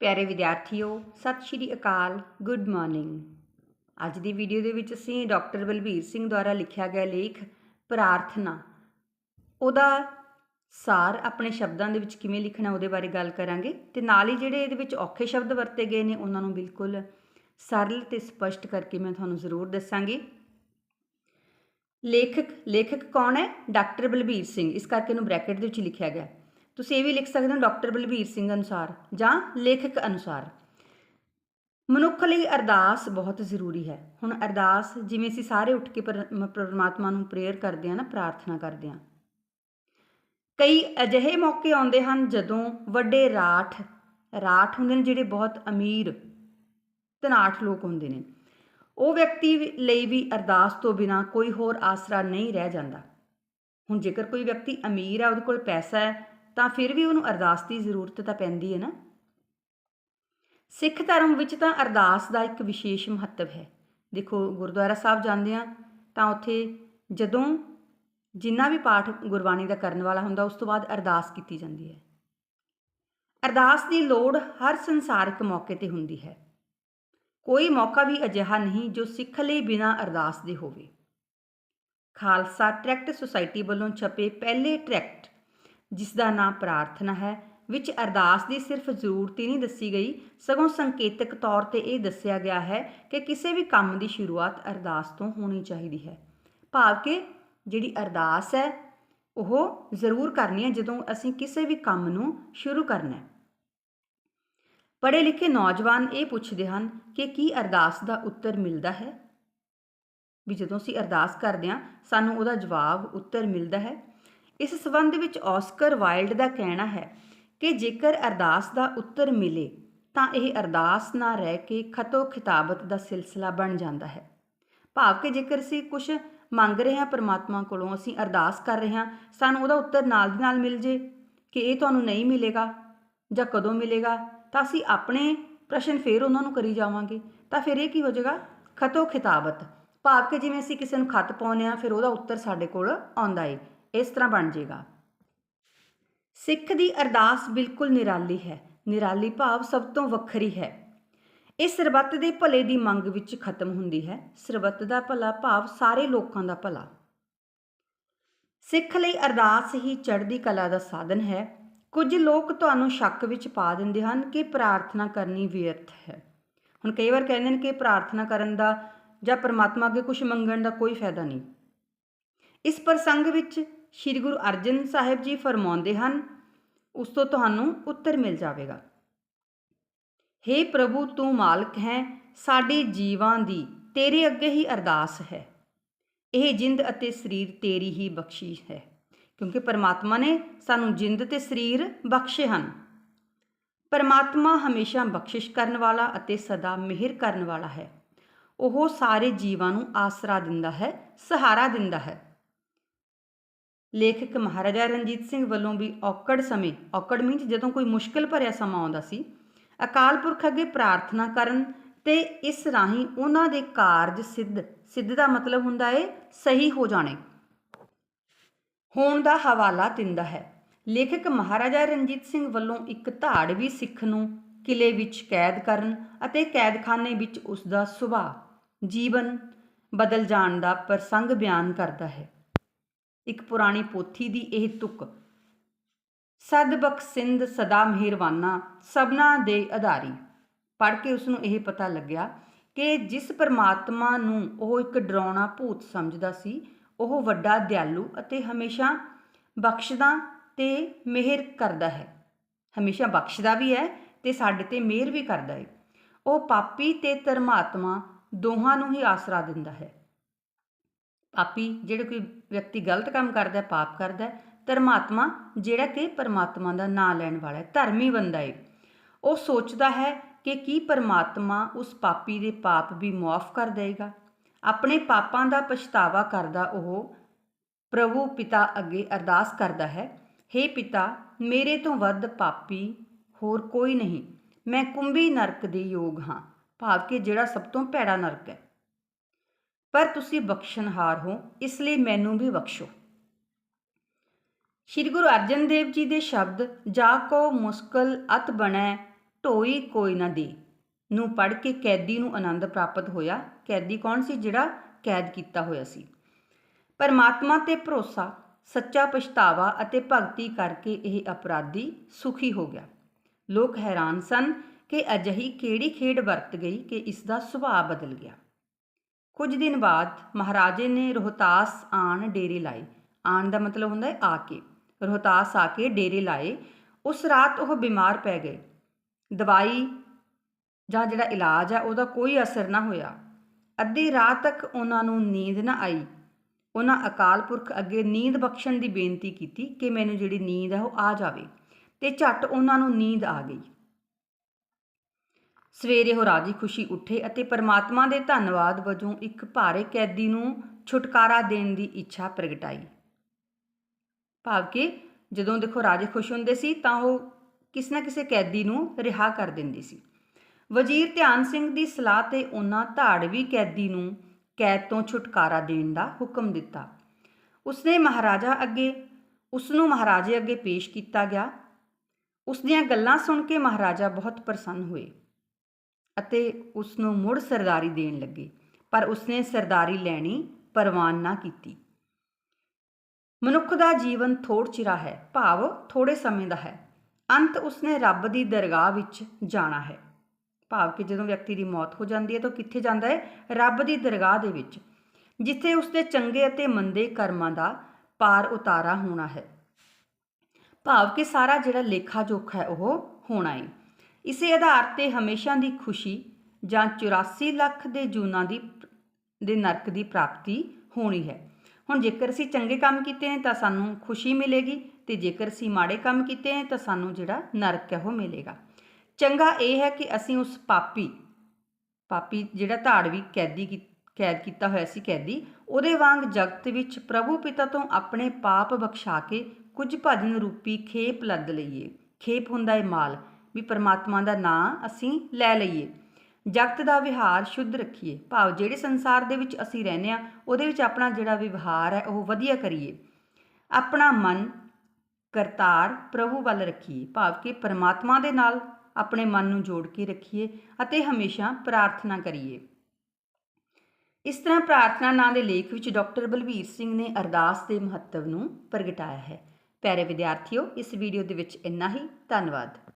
ਪਿਆਰੇ ਵਿਦਿਆਰਥੀਓ, ਸਤਿ ਸ਼੍ਰੀ ਅਕਾਲ good morning ਅੱਜ ਦੀ ਵੀਡੀਓ ਦੇ ਵਿੱਚ ਅਸੀਂ ਡਾਕਟਰ ਬਲਬੀਰ ਸਿੰਘ ਦੁਆਰਾ ਲਿਖਿਆ ਗਿਆ ਲੇਖ ਪ੍ਰਾਰਥਨਾ। ਉਹਦਾ ਸਾਰ ਆਪਣੇ ਸ਼ਬਦਾਂ ਦੇ ਵਿੱਚ ਕਿਵੇਂ ਲਿਖਣਾ ਉਹਦੇ ਬਾਰੇ ਗੱਲ ਕਰਾਂਗੇ ਤੇ ਨਾਲ ਹੀ ਜਿਹੜੇ ਇਹਦੇ ਵਿੱਚ ਔਖੇ ਸ਼ਬਦ ਵਰਤੇ ਗਏ ਨੇ, ਉਹਨਾਂ ਨੂੰ ਬਿਲਕੁਲ ਸਰਲ ਤੇ ਸਪਸ਼ਟ ਕਰਕੇ ਮੈਂ ਤੁਹਾਨੂੰ ਜ਼ਰੂਰ ਦੱਸਾਂਗੀ। ਲੇਖਕ ਲੇਖਕ ਕੌਣ ਹੈ? ਡਾਕਟਰ ਬਲਬੀਰ ਸਿੰਘ, ਇਸ ਕਰਕੇ ਇਹਨੂੰ ਬ੍ਰੈਕਟ ਦੇ ਵਿੱਚ ਲਿਖਿਆ ਗਿਆ। ਤੁਸੀਂ ਇਹ ਵੀ ਲਿਖ ਸਕਦੇ ਹੋ ਡਾਕਟਰ ਬਲਬੀਰ ਸਿੰਘ ਅਨੁਸਾਰ ਜਾਂ ਲੇਖਕ ਅਨੁਸਾਰ। ਮਨੁੱਖ ਲਈ ਅਰਦਾਸ ਬਹੁਤ ਜ਼ਰੂਰੀ ਹੈ। ਹੁਣ ਅਰਦਾਸ ਜਿਵੇਂ ਅਸੀਂ ਸਾਰੇ ਉੱਠ ਕੇ ਪਰਮਾਤਮਾ ਨੂੰ ਪ੍ਰੇਅਰ ਕਰਦੇ ਹਾਂ ਨਾ, ਪ੍ਰਾਰਥਨਾ ਕਰਦੇ ਹਾਂ। ਕਈ ਅਜਿਹੇ ਮੌਕੇ ਆਉਂਦੇ ਹਨ ਜਦੋਂ ਵੱਡੇ ਰਾਠ ਰਾਠ ਹੁੰਦੇ ਨੇ ਜਿਹੜੇ ਬਹੁਤ ਅਮੀਰ ਧਨਾਠ ਲੋਕ ਹੁੰਦੇ ਨੇ। ਉਹ ਵਿਅਕਤੀ ਲਈ ਵੀ ਅਰਦਾਸ ਤੋਂ ਬਿਨਾ ਕੋਈ ਹੋਰ ਆਸਰਾ ਨਹੀਂ ਰਹਿ ਜਾਂਦਾ। ਹੁਣ ਜੇਕਰ ਕੋਈ ਵਿਅਕਤੀ ਅਮੀਰ ਹੈ ਉਹਦੇ ਕੋਲ ਪੈਸਾ ਹੈ ਤਾਂ ਫਿਰ ਵੀ ਉਹਨੂੰ ਅਰਦਾਸ ਦੀ ਜ਼ਰੂਰਤ ਤਾਂ ਪੈਂਦੀ ਹੈ ਨਾ। ਸਿੱਖ ਧਰਮ ਵਿੱਚ ਤਾਂ ਅਰਦਾਸ ਦਾ ਇੱਕ ਵਿਸ਼ੇਸ਼ ਮਹੱਤਵ ਹੈ। ਦੇਖੋ, ਗੁਰਦੁਆਰਾ ਸਾਹਿਬ ਜਾਂਦੇ ਆ ਤਾਂ ਉੱਥੇ ਜਦੋਂ ਜਿੰਨਾ ਵੀ ਪਾਠ ਗੁਰਬਾਣੀ ਦਾ ਕਰਨ ਵਾਲਾ ਹੁੰਦਾ, ਉਸ ਤੋਂ ਬਾਅਦ ਅਰਦਾਸ ਕੀਤੀ ਜਾਂਦੀ ਹੈ। ਅਰਦਾਸ ਦੀ ਲੋੜ ਹਰ ਸੰਸਾਰਿਕ ਮੌਕੇ ਤੇ ਹੁੰਦੀ ਹੈ। ਕੋਈ ਮੌਕਾ ਵੀ ਅਜਿਹਾ ਨਹੀਂ ਜੋ ਸਿੱਖ ਲਈ ਬਿਨਾਂ ਅਰਦਾਸ ਦੇ ਹੋਵੇ। ਖਾਲਸਾ ਟਰੈਕਟ ਸੁਸਾਇਟੀ ਵੱਲੋਂ ਛਪੇ ਪਹਿਲੇ ਟਰੈਕਟ ਜਿਸ ਦਾ ਨਾਮ ਪ੍ਰਾਰਥਨਾ ਹੈ, ਵਿੱਚ ਅਰਦਾਸ ਦੀ ਸਿਰਫ ਜ਼ਰੂਰਤ ਹੀ ਨਹੀਂ ਦੱਸੀ ਗਈ, ਸਗੋਂ ਸੰਕੇਤਕ ਤੌਰ ਤੇ ਇਹ ਦੱਸਿਆ ਗਿਆ ਹੈ ਕਿ ਕਿਸੇ ਵੀ ਕੰਮ ਦੀ ਸ਼ੁਰੂਆਤ ਅਰਦਾਸ ਤੋਂ ਹੋਣੀ ਚਾਹੀਦੀ ਹੈ। ਭਾਵ ਕਿ ਜਿਹੜੀ ਅਰਦਾਸ ਹੈ, ਉਹ ਜ਼ਰੂਰ ਕਰਨੀ ਹੈ ਜਦੋਂ ਅਸੀਂ ਕਿਸੇ ਵੀ ਕੰਮ ਨੂੰ ਸ਼ੁਰੂ ਕਰਨਾ ਹੈ। ਪੜ੍ਹੇ ਲਿਖੇ ਨੌਜਵਾਨ ਇਹ ਪੁੱਛਦੇ ਹਨ ਕਿ ਕੀ ਅਰਦਾਸ ਦਾ ਉੱਤਰ ਮਿਲਦਾ ਹੈ? ਵੀ ਜਦੋਂ ਅਸੀਂ ਅਰਦਾਸ ਕਰਦੇ ਹਾਂ, ਸਾਨੂੰ ਉਹਦਾ ਜਵਾਬ ਉੱਤਰ ਮਿਲਦਾ ਹੈ। ਇਸ ਸਬੰਧ ਵਿੱਚ ਆਸਕਰ ਵਾਈਲਡ ਦਾ ਕਹਿਣਾ ਹੈ ਕਿ ਜੇਕਰ ਅਰਦਾਸ ਦਾ ਉੱਤਰ ਮਿਲੇ, ਤਾਂ ਇਹ ਅਰਦਾਸ ਨਾ ਰਹਿ ਕੇ ਖਤੋ ਖਿਤਾਬਤ ਦਾ ਸਿਲਸਿਲਾ ਬਣ ਜਾਂਦਾ ਹੈ। ਭਾਵ ਕਿ ਜੇਕਰ ਅਸੀਂ ਕੁਝ ਮੰਗ ਰਹੇ ਹਾਂ ਪਰਮਾਤਮਾ ਕੋਲੋਂ, ਅਸੀਂ ਅਰਦਾਸ ਕਰ ਰਹੇ ਹਾਂ, ਸਾਨੂੰ ਉਹਦਾ ਉੱਤਰ ਨਾਲ ਦੀ ਨਾਲ ਮਿਲ ਜੇ ਕਿ ਇਹ ਤੁਹਾਨੂੰ ਨਹੀਂ ਮਿਲੇਗਾ ਜਾਂ ਕਦੋਂ ਮਿਲੇਗਾ, ਤਾਂ ਅਸੀਂ ਆਪਣੇ ਪ੍ਰਸ਼ਨ ਫੇਰ ਉਹਨਾਂ ਨੂੰ ਕਰੀ ਜਾਵਾਂਗੇ, ਤਾਂ ਫਿਰ ਇਹ ਕੀ ਹੋ ਜਾਏਗਾ? ਖਤੋ ਖਿਤਾਬਤ। ਭਾਵ ਕਿ ਜਿਵੇਂ ਅਸੀਂ ਕਿਸੇ ਨੂੰ ਖਤ ਪਾਉਂਦੇ ਆ ਫਿਰ ਉਹਦਾ ਉੱਤਰ ਸਾਡੇ ਕੋਲ ਆਉਂਦਾ ਏ। ਇਸ ਤਰ੍ਹਾਂ ਬਣ ਜਾਏਗਾ ਸਿੱਖ ਦੀ ਅਰਦਾਸ ਬਿਲਕੁਲ ਨਿਰਾਲੀ ਹੈ। ਨਿਰਾਲੀ ਭਾਵ ਸਭ ਤੋਂ ਵੱਖਰੀ ਹੈ। ਇਹ ਸਰਬੱਤ ਦੇ ਭਲੇ ਦੀ ਮੰਗ ਵਿੱਚ ਖਤਮ ਹੁੰਦੀ ਹੈ। ਸਰਬੱਤ ਦਾ ਭਲਾ ਭਾਵ ਸਾਰੇ ਲੋਕਾਂ ਦਾ ਭਲਾ। ਸਿੱਖ ਲਈ ਅਰਦਾਸ ਹੀ ਚੜ੍ਹਦੀ ਕਲਾ ਦਾ ਸਾਧਨ ਹੈ। ਕੁਝ ਲੋਕ ਤੁਹਾਨੂੰ ਸ਼ੱਕ ਵਿੱਚ ਪਾ ਦਿੰਦੇ ਹਨ ਕਿ ਪ੍ਰਾਰਥਨਾ ਕਰਨੀ ਵਿਅਰਥ ਹੈ। ਹੁਣ ਕਈ ਵਾਰ ਕਹਿੰਦੇ ਨੇ ਕਿ ਪ੍ਰਾਰਥਨਾ ਕਰਨ ਦਾ ਜਾਂ ਪਰਮਾਤਮਾ ਅੱਗੇ ਕੁਝ ਮੰਗਣ ਦਾ ਕੋਈ ਫਾਇਦਾ ਨਹੀਂ। ਇਸ ਪ੍ਰਸੰਗ ਵਿੱਚ ਸ੍ਰੀ ਗੁਰੂ ਅਰਜਨ ਸਾਹਿਬ ਜੀ ਫਰਮਾਉਂਦੇ ਹਨ, ਉਸ ਤੋਂ ਤੁਹਾਨੂੰ ਉੱਤਰ ਮਿਲ ਜਾਵੇਗਾ। हे ਪ੍ਰਭੂ, ਤੂੰ ਮਾਲਕ ਹੈ, ਸਾਡੇ ਜੀਵਾਂ ਦੀ ਤੇਰੇ ਅੱਗੇ ਹੀ ਅਰਦਾਸ ਹੈ। ਇਹ ਜਿੰਦ ਅਤੇ ਸਰੀਰ ਤੇਰੀ ਹੀ ਬਖਸ਼ਿਸ਼ ਹੈ, ਕਿਉਂਕਿ ਪਰਮਾਤਮਾ ਨੇ ਸਾਨੂੰ ਜਿੰਦ ਤੇ ਸਰੀਰ ਬਖਸ਼ੇ ਹਨ। ਪਰਮਾਤਮਾ ਹਮੇਸ਼ਾ ਬਖਸ਼ਿਸ਼ ਕਰਨ ਵਾਲਾ ਅਤੇ ਸਦਾ ਮਿਹਰ ਕਰਨ ਵਾਲਾ ਹੈ। ਉਹ ਸਾਰੇ ਜੀਵਾਂ ਨੂੰ ਆਸਰਾ ਦਿੰਦਾ ਹੈ, ਸਹਾਰਾ ਦਿੰਦਾ ਹੈ। ਲੇਖਕ ਮਹਾਰਾਜਾ ਰਣਜੀਤ ਸਿੰਘ ਵੱਲੋਂ ਵੀ ਔਕੜ ਸਮੇਂ, ਔਕੜ ਮੀਨਸ ਜਦੋਂ ਕੋਈ ਮੁਸ਼ਕਲ ਭਰਿਆ ਸਮਾਂ ਆਉਂਦਾ ਸੀ, ਅਕਾਲ ਪੁਰਖ ਅੱਗੇ ਪ੍ਰਾਰਥਨਾ ਕਰਨ ਤੇ ਇਸ ਰਾਹੀਂ ਉਹਨਾਂ ਦੇ ਕਾਰਜ ਸਿੱਧ ਸਿੱਧ ਦਾ ਮਤਲਬ ਹੁੰਦਾ ਹੈ ਸਹੀ ਹੋ ਜਾਣੇ। ਹੋਣ ਦਾ ਹਵਾਲਾ ਦਿੰਦਾ ਹੈ। ਲੇਖਕ ਮਹਾਰਾਜਾ ਰਣਜੀਤ ਸਿੰਘ ਵੱਲੋਂ ਇੱਕ ਧਾੜਵੀ ਸਿੱਖ ਨੂੰ ਕਿਲੇ ਵਿੱਚ ਕੈਦ ਕਰਨ ਅਤੇ ਕੈਦਖਾਨੇ ਵਿੱਚ ਉਸ ਦਾ ਸੁਭਾਅ, ਜੀਵਨ ਬਦਲ ਜਾਣ ਦਾ ਪ੍ਰਸੰਗ ਬਿਆਨ ਕਰਦਾ ਹੈ। ਇੱਕ ਪੁਰਾਣੀ ਪੋਥੀ ਦੀ ਇਹ ਤੁਕ। ਸਦਬਖ ਸਿੰਧ ਸਦਾ ਮਿਹਰਵਾਨਾ ਸਭਨਾ ਦੇ ਆਧਾਰੀ ਪੜ੍ਹ ਕੇ ਉਸ ਨੂੰ ਇਹ ਪਤਾ ਲੱਗਿਆ ਕਿ ਜਿਸ ਪਰਮਾਤਮਾ ਨੂੰ ਉਹ ਇੱਕ ਡਰਾਉਣਾ ਭੂਤ ਸਮਝਦਾ ਸੀ, ਉਹ ਵੱਡਾ ਦਿਆਲੂ ਅਤੇ ਹਮੇਸ਼ਾ ਬਖਸ਼ਦਾ ਤੇ ਮਿਹਰ ਕਰਦਾ ਹੈ। ਹਮੇਸ਼ਾ ਬਖਸ਼ਦਾ ਵੀ ਹੈ ਤੇ ਸਾਡੇ ਤੇ ਮਿਹਰ ਵੀ ਕਰਦਾ ਹੈ। ਉਹ ਪਾਪੀ ਤੇ ਧਰਮਾਤਮਾ ਦੋਹਾਂ ਨੂੰ ਹੀ ਆਸਰਾ ਦਿੰਦਾ ਹੈ। ਪਾਪੀ ਜਿਹੜੇ ਕੋਈ ਵਿਅਕਤੀ ਗਲਤ ਕੰਮ ਕਰਦਾ, ਪਾਪ ਕਰਦਾ, ਧਰਮਾਤਮਾ ਜਿਹੜਾ ਕਿ ਪਰਮਾਤਮਾ ਦਾ ਨਾਮ ਲੈਣ ਵਾਲਾ ਹੈ, ਧਰਮੀ ਬੰਦਾ ਹੈ ਉਹ ਸੋਚਦਾ ਹੈ ਕਿ ਕੀ ਪਰਮਾਤਮਾ ਉਸ ਪਾਪੀ ਦੇ ਪਾਪ ਵੀ ਮਾਫ ਕਰ ਦੇਗਾ ਆਪਣੇ ਪਾਪਾਂ ਦਾ ਪਛਤਾਵਾ ਕਰਦਾ ਉਹ ਪ੍ਰਭੂ ਪਿਤਾ ਅੱਗੇ ਅਰਦਾਸ ਕਰਦਾ ਹੈ हे ਪਿਤਾ, ਮੇਰੇ ਤੋਂ ਵੱਧ ਪਾਪੀ ਹੋਰ ਕੋਈ ਨਹੀਂ। ਮੈਂ ਕੁੰਭੀ ਨਰਕ ਦੇ ਯੋਗ ਹਾਂ। ਭਾਵ ਕਿ ਜਿਹੜਾ ਸਭ ਤੋਂ ਭੈੜਾ ਨਰਕ ਹੈ। ਪਰ ਤੁਸੀਂ ਬਖਸ਼ਣਹਾਰ ਹੋ, ਇਸ ਲਈ ਮੈਨੂੰ ਵੀ ਬਖਸ਼ੋ। ਸ਼੍ਰੀ ਗੁਰੂ ਅਰਜਨ ਦੇਵ ਜੀ ਦੇ ਸ਼ਬਦ, ਜਾ ਕੋ ਮੁਸਕਲ ਅਤ ਬਣੈ, ਢੋਈ ਕੋਈ ਨਾ ਦੇ ਨੂੰ ਪੜ੍ਹ ਕੇ ਕੈਦੀ ਨੂੰ ਆਨੰਦ ਪ੍ਰਾਪਤ ਹੋਇਆ। ਕੈਦੀ ਕੌਣ ਸੀ? ਜਿਹੜਾ ਕੈਦ ਕੀਤਾ ਹੋਇਆ ਸੀ। ਪਰਮਾਤਮਾ ਤੇ ਭਰੋਸਾ, ਸੱਚਾ ਪਛਤਾਵਾ ਅਤੇ ਭਗਤੀ ਕਰਕੇ ਇਹ ਅਪਰਾਧੀ ਸੁਖੀ ਹੋ ਗਿਆ। ਲੋਕ ਹੈਰਾਨ ਸਨ ਕਿ ਅਜਿਹੀ ਕਿਹੜੀ ਖੇਡ ਵਰਤ ਗਈ ਕਿ ਇਸ ਦਾ ਸੁਭਾਅ ਬਦਲ ਗਿਆ। ਕੁਝ ਦਿਨ ਬਾਅਦ ਮਹਾਰਾਜੇ ਨੇ ਰੋਹਤਾਸ ਆਣ ਡੇਰੇ ਲਾਏ। ਆਣ ਦਾ ਮਤਲਬ ਹੁੰਦਾ ਹੈ ਆ ਕੇ। ਰੋਹਤਾਸ ਆ ਕੇ ਡੇਰੇ ਲਾਏ। ਉਸ ਰਾਤ ਉਹ ਬਿਮਾਰ ਪੈ ਗਏ। ਦਵਾਈ ਜਾਂ ਜਿਹੜਾ ਇਲਾਜ ਹੈ ਉਹਦਾ ਕੋਈ ਅਸਰ ਨਾ ਹੋਇਆ। ਅੱਧੀ ਰਾਤ ਤੱਕ ਉਹਨਾਂ ਨੂੰ ਨੀਂਦ ਨਾ ਆਈ। ਉਹਨਾਂ ਅਕਾਲ ਪੁਰਖ ਅੱਗੇ ਨੀਂਦ ਬਖਸ਼ਣ ਦੀ ਬੇਨਤੀ ਕੀਤੀ ਕਿ ਮੈਨੂੰ ਜਿਹੜੀ ਨੀਂਦ ਹੈ ਉਹ ਆ ਜਾਵੇ। ਤੇ ਝੱਟ ਉਹਨਾਂ ਨੂੰ ਨੀਂਦ ਆ ਗਈ। ਸਵੇਰੇ ਉਹ ਰਾਜੀ ਖੁਸ਼ੀ ਉੱਠੇ ਅਤੇ ਪਰਮਾਤਮਾ ਦੇ ਧੰਨਵਾਦ ਵਜੋਂ ਇੱਕ ਭਾਰੇ ਕੈਦੀ ਨੂੰ ਛੁਟਕਾਰਾ ਦੇਣ ਦੀ ਇੱਛਾ ਪ੍ਰਗਟਾਈ। ਭਾਵ ਕਿ ਜਦੋਂ ਦੇਖੋ ਰਾਜੇ ਖੁਸ਼ ਹੁੰਦੇ ਸੀ ਤਾਂ ਉਹ ਕਿਸ ਨਾ ਕਿਸੇ ਕੈਦੀ ਨੂੰ ਰਿਹਾ ਕਰ ਦਿੰਦੀ ਸੀ। ਵਜ਼ੀਰ ਧਿਆਨ ਸਿੰਘ ਦੀ ਸਲਾਹ ਤੇ ਉਹਨਾਂ ਧਾੜਵੀ ਕੈਦੀ ਨੂੰ ਕੈਦ ਤੋਂ ਛੁਟਕਾਰਾ ਦੇਣ ਦਾ ਹੁਕਮ ਦਿੱਤਾ। ਉਸਨੇ ਮਹਾਰਾਜਾ ਅੱਗੇ ਉਸ ਨੂੰ ਮਹਾਰਾਜੇ ਅੱਗੇ ਪੇਸ਼ ਕੀਤਾ ਗਿਆ। ਉਸ ਦੀਆਂ ਗੱਲਾਂ ਸੁਣ ਕੇ ਮਹਾਰਾਜਾ ਬਹੁਤ ਪ੍ਰਸੰਨ ਹੋਏ। ਅਤੇ ਉਸ ਨੂੰ ਮੁੜ ਸਰਦਾਰੀ ਦੇਣ ਲੱਗੇ, ਪਰ ਉਸਨੇ ਸਰਦਾਰੀ ਲੈਣੀ ਪ੍ਰਵਾਨ ਨਾ ਕੀਤੀ। ਮਨੁੱਖ ਦਾ ਜੀਵਨ ਥੋੜ ਚਿਰਾ ਹੈ, ਭਾਵ ਥੋੜੇ ਸਮੇਂ ਦਾ ਹੈ। ਅੰਤ ਉਸਨੇ ਰੱਬ ਦੀ ਦਰਗਾਹ ਵਿੱਚ ਜਾਣਾ ਹੈ। ਭਾਵ ਕਿ ਜਦੋਂ ਵਿਅਕਤੀ ਦੀ ਮੌਤ ਹੋ ਜਾਂਦੀ ਹੈ ਤਾਂ ਕਿੱਥੇ ਜਾਂਦਾ ਹੈ? ਰੱਬ ਦੀ ਦਰਗਾਹ ਦੇ ਵਿੱਚ, ਜਿੱਥੇ ਉਸਦੇ ਚੰਗੇ ਅਤੇ ਮੰਦੇ ਕਰਮਾਂ ਦਾ ਪਾਰ ਉਤਾਰਾ ਹੋਣਾ ਹੈ। ਭਾਵ ਕਿ ਸਾਰਾ ਜਿਹੜਾ ਲੇਖਾ ਜੋਖਾ ਹੈ ਉਹ ਹੋਣਾ ਹੈ ਇਸੇ ਆਧਾਰ ਤੇ ਹਮੇਸ਼ਾ ਦੀ ਖੁਸ਼ੀ ਜਾਂ 84 ਲੱਖ ਦੇ ਜੂਨਾਂ ਦੀ ਦੇ ਨਰਕ ਦੀ ਪ੍ਰਾਪਤੀ ਹੋਣੀ ਹੈ। ਹੁਣ ਜੇਕਰ ਅਸੀਂ ਚੰਗੇ ਕੰਮ ਕੀਤੇ ਨੇ ਤਾਂ ਸਾਨੂੰ ਖੁਸ਼ੀ ਮਿਲੇਗੀ ਤੇ ਜੇਕਰ ਅਸੀਂ ਮਾੜੇ ਕੰਮ ਕੀਤੇ ਨੇ ਤਾਂ ਸਾਨੂੰ ਜਿਹੜਾ ਨਰਕ ਹੈ ਉਹ ਮਿਲੇਗਾ। ਚੰਗਾ ਇਹ ਹੈ ਕਿ ਅਸੀਂ ਉਸ ਪਾਪੀ ਪਾਪੀ ਜਿਹੜਾ ਧਾੜਵੀ ਕੈਦੀ ਕੀ- ਕੈਦ ਕੀਤਾ ਹੋਇਆ ਸੀ ਕੈਦੀ, ਉਹਦੇ ਵਾਂਗ ਜਗਤ ਵਿੱਚ ਪ੍ਰਭੂ ਪਿਤਾ ਤੋਂ ਆਪਣੇ ਪਾਪ ਬਖਸ਼ਾ ਕੇ ਕੁਝ ਭਜਨ ਰੂਪੀ ਖੇਪ ਲੱਦ ਲਈਏ। ਖੇਪ ਹੁੰਦਾ ਹੈ ਮਾਲ। ਵੀ ਪਰਮਾਤਮਾ ਦਾ ਨਾਮ ਅਸੀਂ ਲੈ ਲਈਏ। ਜਗਤ ਦਾ ਵਿਹਾਰ ਸ਼ੁੱਧ ਰੱਖੀਏ। ਭਾਵ ਜਿਹੜੇ ਸੰਸਾਰ ਦੇ ਵਿੱਚ ਅਸੀਂ ਰਹਿੰਦੇ ਆ ਉਹਦੇ ਵਿੱਚ ਆਪਣਾ ਜਿਹੜਾ ਵਿਵਹਾਰ ਹੈ, ਉਹ ਵਧੀਆ ਕਰੀਏ। ਆਪਣਾ ਮਨ ਕਰਤਾਰ ਪ੍ਰਭੂ ਵੱਲ ਰੱਖੀਏ। ਭਾਵ ਕਿ ਪਰਮਾਤਮਾ ਦੇ ਨਾਲ ਆਪਣੇ ਮਨ ਨੂੰ ਜੋੜ ਕੇ ਰੱਖੀਏ ਅਤੇ ਹਮੇਸ਼ਾ ਪ੍ਰਾਰਥਨਾ ਕਰੀਏ। ਇਸ ਤਰ੍ਹਾਂ ਪ੍ਰਾਰਥਨਾ ਨਾਂ ਦੇ ਲੇਖ ਵਿੱਚ ਡਾਕਟਰ ਬਲਬੀਰ ਸਿੰਘ ਨੇ ਅਰਦਾਸ ਦੇ ਮਹੱਤਵ ਨੂੰ ਪ੍ਰਗਟਾਇਆ ਹੈ। ਪਿਆਰੇ ਵਿਦਿਆਰਥੀਓ, ਇਸ ਵੀਡੀਓ ਦੇ ਵਿੱਚ ਇੰਨਾ ਹੀ। ਧੰਨਵਾਦ।